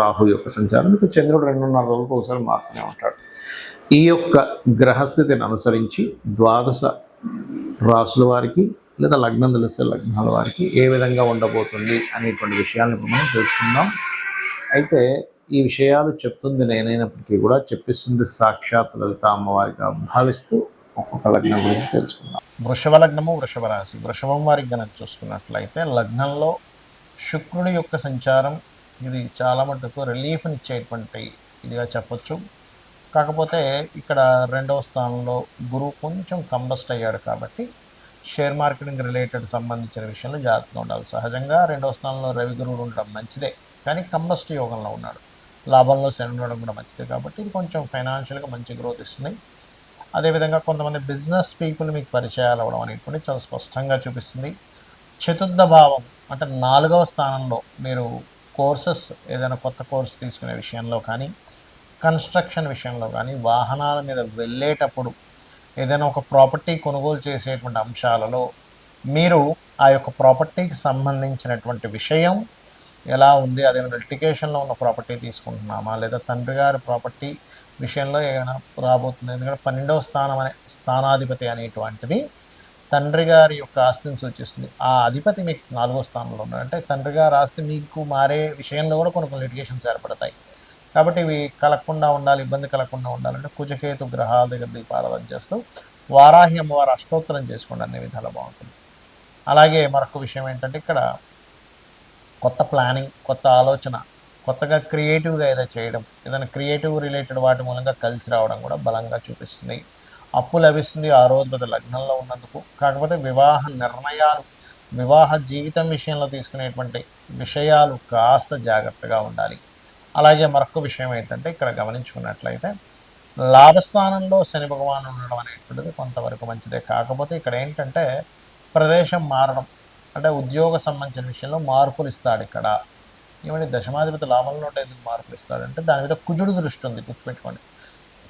రాహు యొక్క సంచారం. ఇక చంద్రుడు రెండున్నర రోజులకు ఒకసారి మారుతూనే ఉంటాడు. ఈ యొక్క గ్రహస్థితిని అనుసరించి ద్వాదశ రాసుల వారికి లేదా లగ్నం తెలిస్తే లగ్నాల వారికి ఏ విధంగా ఉండబోతుంది అనేటువంటి విషయాలను మనం తెలుసుకుందాం. అయితే ఈ విషయాలు చెప్తుంది నేనైనప్పటికీ కూడా చెప్పిస్తుంది సాక్షాత్ లలిత అమ్మవారిగా భావిస్తూ ఒక్కొక్క లగ్నం గురించి తెలుసుకుందాం. వృషభ లగ్నము వృషభ రాశి. వృషభం వారికి కనుక చూసుకున్నట్లయితే లగ్నంలో శుక్రుడి యొక్క సంచారం ఇది చాలా మటుకు రిలీఫ్నిచ్చేటువంటి ఇదిగా చెప్పొచ్చు. కాకపోతే ఇక్కడ రెండవ స్థానంలో గురువు కొంచెం కంబస్ట్ అయ్యాడు కాబట్టి షేర్ మార్కెటింగ్ రిలేటెడ్ సంబంధించిన విషయంలో జాగ్రత్తగా ఉండాలి. సహజంగా రెండవ స్థానంలో రవి గురువులు ఉండడం మంచిదే. కానీ కంబస్ట్ యోగంలో ఉన్నాడు. లాభంలో శని ఉండడం కూడా మంచిదే కాబట్టి ఇది కొంచెం ఫైనాన్షియల్గా మంచి గ్రోత్ ఇస్తుంది. అదేవిధంగా కొంతమంది బిజినెస్ పీపుల్ మీకు పరిచయాలు అవ్వడం అనేటువంటి చాలా స్పష్టంగా చూపిస్తుంది. చతుర్థ భావం అంటే నాలుగవ స్థానంలో మీరు కోర్సెస్ ఏదైనా కొత్త కోర్స్ తీసుకునే విషయంలో కానీ కన్స్ట్రక్షన్ విషయంలో కానీ వాహనాల మీద వెళ్ళేటప్పుడు ఏదైనా ఒక ప్రాపర్టీ కొనుగోలు చేసేటువంటి అంశాలలో మీరు ఆ యొక్క ప్రాపర్టీకి సంబంధించినటువంటి విషయం ఎలా ఉంది అదేమైనా లిటికేషన్లో ఉన్న ప్రాపర్టీ తీసుకుంటున్నామా లేదా తండ్రి గారి ప్రాపర్టీ విషయంలో ఏమైనా రాబోతుంది ఎందుకంటే పన్నెండవ స్థానం అనే స్థానాధిపతి అనేటువంటిది తండ్రి గారి యొక్క ఆస్తిని సూచిస్తుంది. ఆ అధిపతి మీకు నాలుగో స్థానంలో ఉన్నాడు. అంటే తండ్రి గారి ఆస్తి మీకు మారే విషయంలో కూడా కొన్ని కొన్ని లిటిగేషన్స్ ఏర్పడతాయి. కాబట్టి ఇవి కలగకుండా ఉండాలి ఇబ్బంది కలగకుండా ఉండాలంటే కుజకేతు గ్రహాల దగ్గర దీపారాధన చేస్తూ వారాహి అమ్మవారు అష్టోత్తరం చేసుకోండి అన్ని విధాలు బాగుంటుంది. అలాగే మరొక విషయం ఏంటంటే ఇక్కడ కొత్త ప్లానింగ్ కొత్త ఆలోచన కొత్తగా క్రియేటివ్గా ఏదో చేయడం ఏదైనా క్రియేటివ్ రిలేటెడ్ వాటి మూలంగా కలిసి రావడం కూడా బలంగా చూపిస్తుంది. అప్పు లభిస్తుంది ఆ రోజు పెద్ద లగ్నంలో ఉన్నందుకు. కాకపోతే వివాహ నిర్ణయాలు వివాహ జీవితం విషయంలో తీసుకునేటువంటి విషయాలు కాస్త జాగ్రత్తగా ఉండాలి. అలాగే మరొక విషయం ఏంటంటే ఇక్కడ గమనించుకున్నట్లయితే లాభస్థానంలో శని భగవాన్ ఉండడం అనేటువంటిది కొంతవరకు మంచిదే. కాకపోతే ఇక్కడ ఏంటంటే ప్రదేశం మారడం అంటే ఉద్యోగ సంబంధించిన విషయంలో మార్పులు ఇస్తాడు ఇక్కడ. ఏమంటే దశమాధిపతి లాభంలో ఉంటే ఎందుకు మార్పులు ఇస్తాడంటే దాని మీద కుజుడు దృష్టి ఉంది గుర్తుపెట్టుకోండి.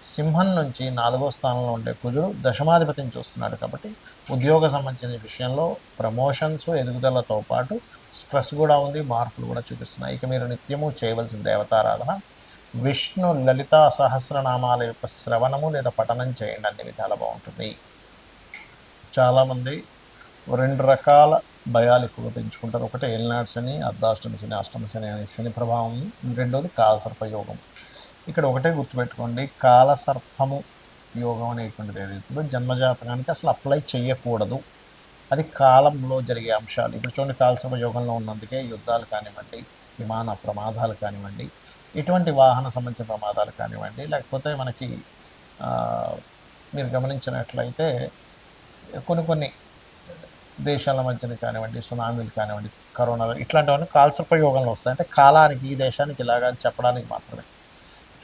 సింహం నుంచి నాలుగో స్థానంలో ఉండే కుజుడు దశమాధిపతిని చూస్తున్నాడు కాబట్టి ఉద్యోగ సంబంధించిన విషయంలో ప్రమోషన్స్ ఎదుగుదలతో పాటు స్ట్రెస్ కూడా ఉంది మార్పులు కూడా చూపిస్తున్నాయి. ఇక మీరు నిత్యము చేయవలసిన దేవతారాధన విష్ణు లలిత సహస్రనామాల యొక్క శ్రవణము లేదా పఠనం చేయండి. అన్ని విధాలు బాగుంటుంది. చాలామంది రెండు రకాల భయాలు ఎక్కువగా పెంచుకుంటారు. ఒకటి ఏలినాడు శని అర్ధాష్టమి శని అష్టమి శని అనే శని ప్రభావం. రెండోది కాలసర్పయోగం. ఇక్కడ ఒకటే గుర్తుపెట్టుకోండి కాలసర్పము యోగం అనేటువంటిది ఏదైతుందో జన్మజాతకానికి అసలు అప్లై చేయకూడదు అది కాలంలో జరిగే అంశాలు. ఇప్పుడు చూడండి కాలసర్ప యోగంలో ఉన్నందుకే యుద్ధాలు కానివ్వండి విమాన ప్రమాదాలు కానివ్వండి ఇటువంటి వాహన సంబంధించిన ప్రమాదాలు కానివ్వండి లేకపోతే మనకి మీరు గమనించినట్లయితే కొన్ని కొన్ని దేశాల మధ్యన కానివ్వండి సునామీలు కానివ్వండి కరోనా ఇట్లాంటివన్నీ కాల్సర్ప యోగంలో వస్తాయి. అంటే కాలానికి ఈ దేశానికి ఇలాగా చెప్పడానికి మాత్రమే.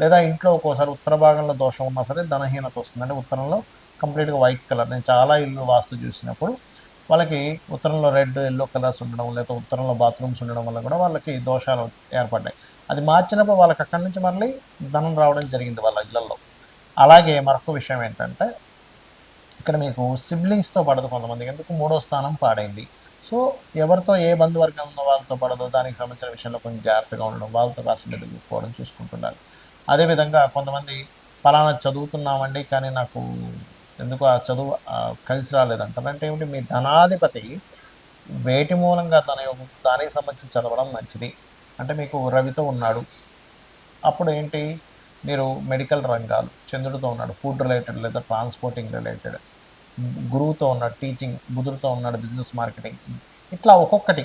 లేదా ఇంట్లో ఒక్కోసారి ఉత్తర భాగంలో దోషం ఉన్నా సరే ధనహీనత వస్తుంది అంటే ఉత్తరంలో. కంప్లీట్గా వైట్ కలర్. నేను చాలా ఇల్లు వాస్తు చూసినప్పుడు వాళ్ళకి ఉత్తరంలో రెడ్ ఎల్లో కలర్స్ ఉండడం లేదా ఉత్తరంలో బాత్రూమ్స్ ఉండడం వల్ల కూడా వాళ్ళకి దోషాలు ఏర్పడ్డాయి. అది మార్చినప్పుడు వాళ్ళకి అక్కడి నుంచి మళ్ళీ ధనం రావడం జరిగింది వాళ్ళ ఇళ్ళలో. అలాగే మరొక విషయం ఏంటంటే ఇక్కడ మీకు సిబ్లింగ్స్తో పడదు కొంతమందికి. ఎందుకు? మూడో స్థానం పాడైంది. సో ఎవరితో ఏ బంధువర్గం ఉందో వాళ్ళతో పడదో? దానికి సంబంధించిన విషయంలో కొంచెం జాగ్రత్తగా ఉండడం వాళ్ళతో కాస్త మెదుగుకోవడం చూసుకుంటున్నారు. అదేవిధంగా కొంతమంది ఫలానా చదువుతున్నామండి కానీ నాకు ఎందుకు ఆ చదువు కలిసి రాలేదంటారు అంటే ఏమిటి? మీ ధనాధిపతి వేటి మూలంగా తన యొక్క దానికి సంబంధించి చదవడం మంచిది. అంటే మీకు రవితో ఉన్నాడు. అప్పుడు ఏంటి? మీరు మెడికల్ రంగాలు చంద్రుడితో ఉన్నాడు ఫుడ్ రిలేటెడ్ లేదా ట్రాన్స్పోర్టింగ్ రిలేటెడ్ గురువుతో ఉన్నాడు టీచింగ్ బుధుడితో ఉన్నాడు బిజినెస్ మార్కెటింగ్ ఇట్లా ఒక్కొక్కటి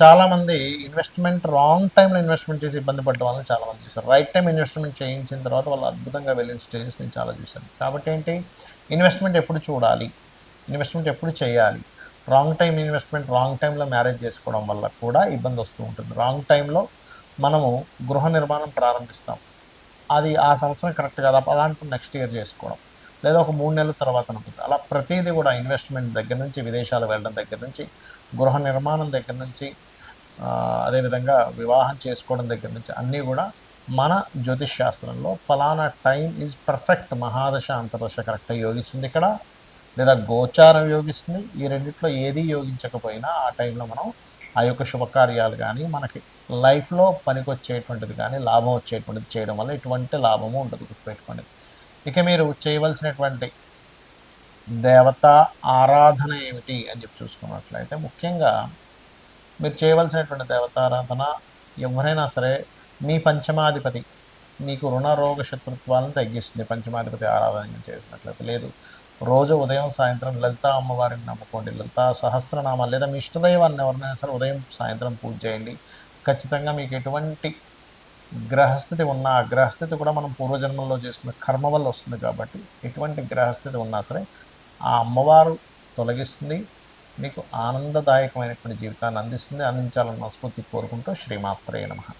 చాలామంది ఇన్వెస్ట్మెంట్ రాంగ్ టైంలో ఇన్వెస్ట్మెంట్ చేసి ఇబ్బంది పడ్డ వాళ్ళని చాలామంది చూశారు. రైట్ టైం ఇన్వెస్ట్మెంట్ చేయించిన తర్వాత వాళ్ళు అద్భుతంగా వెళ్ళిన స్టేజెస్ నేను చాలా చూశాను. కాబట్టి ఏంటి? ఇన్వెస్ట్మెంట్ ఎప్పుడు చూడాలి? ఇన్వెస్ట్మెంట్ ఎప్పుడు చేయాలి? రాంగ్ టైం ఇన్వెస్ట్మెంట్ రాంగ్ టైంలో మ్యారేజ్ చేసుకోవడం వల్ల కూడా ఇబ్బంది వస్తూ ఉంటుంది. రాంగ్ టైంలో మనము గృహ నిర్మాణం ప్రారంభిస్తాం. అది ఆ సంవత్సరం కరెక్ట్ కాదు. అలాంటి నెక్స్ట్ ఇయర్ చేసుకోవడం. లేదా ఒక మూడు నెలల తర్వాత ఉంటుంది అలా ప్రతిదీ కూడా ఇన్వెస్ట్మెంట్ దగ్గర నుంచి విదేశాలు వెళ్ళడం దగ్గర నుంచి గృహ నిర్మాణం దగ్గర నుంచి అదేవిధంగా వివాహం చేసుకోవడం దగ్గర నుంచి అన్నీ కూడా మన జ్యోతిష్ శాస్త్రంలో ఫలానా టైం ఈజ్ పర్ఫెక్ట్. మహాదశ అంతర్దశ కరెక్ట్గా యోగిస్తుంది ఇక్కడ. లేదా గోచారం యోగిస్తుంది. ఈ రెండిట్లో ఏది యోగించకపోయినా ఆ టైంలో మనం ఆ యొక్క శుభకార్యాలు కానీ మనకి లైఫ్లో పనికొచ్చేటువంటిది కానీ లాభం వచ్చేటువంటిది చేయడం వల్ల ఎటువంటి లాభము ఉండదు గుర్తుపెట్టుకోండి. ఇక మీరు చేయవలసినటువంటి దేవత ఆరాధన ఏమిటి అని చెప్పి చూసుకున్నట్లయితే ముఖ్యంగా మీరు చేయవలసినటువంటి దేవతారాధన ఎవరైనా సరే మీ పంచమాధిపతి మీకు రుణ రోగ శత్రుత్వాలను తగ్గిస్తుంది. పంచమాధిపతి ఆరాధన చేసినట్లయితే లేదు. రోజు ఉదయం సాయంత్రం లలిత అమ్మవారిని నమ్ముకోండి. లలితా సహస్రనామాలు లేదా మీ ఇష్టదైవాన్ని ఎవరినైనా సరే ఉదయం సాయంత్రం పూజ చేయండి. ఖచ్చితంగా మీకు ఎటువంటి గ్రహస్థితి ఉన్న ఆ గ్రహస్థితి కూడా మనం పూర్వజన్మల్లో చేసుకున్న కర్మ వల్ల వస్తుంది కాబట్టి ఎటువంటి గ్రహస్థితి ఉన్నా సరే ఆ అమ్మవారు తొలగిస్తుంది మీకు ఆనందదాయకమైనటువంటి జీవితాన్ని అందిస్తుంది అందించాలని మనస్ఫూర్తి కోరుకుంటూ శ్రీమాత్రే నమ.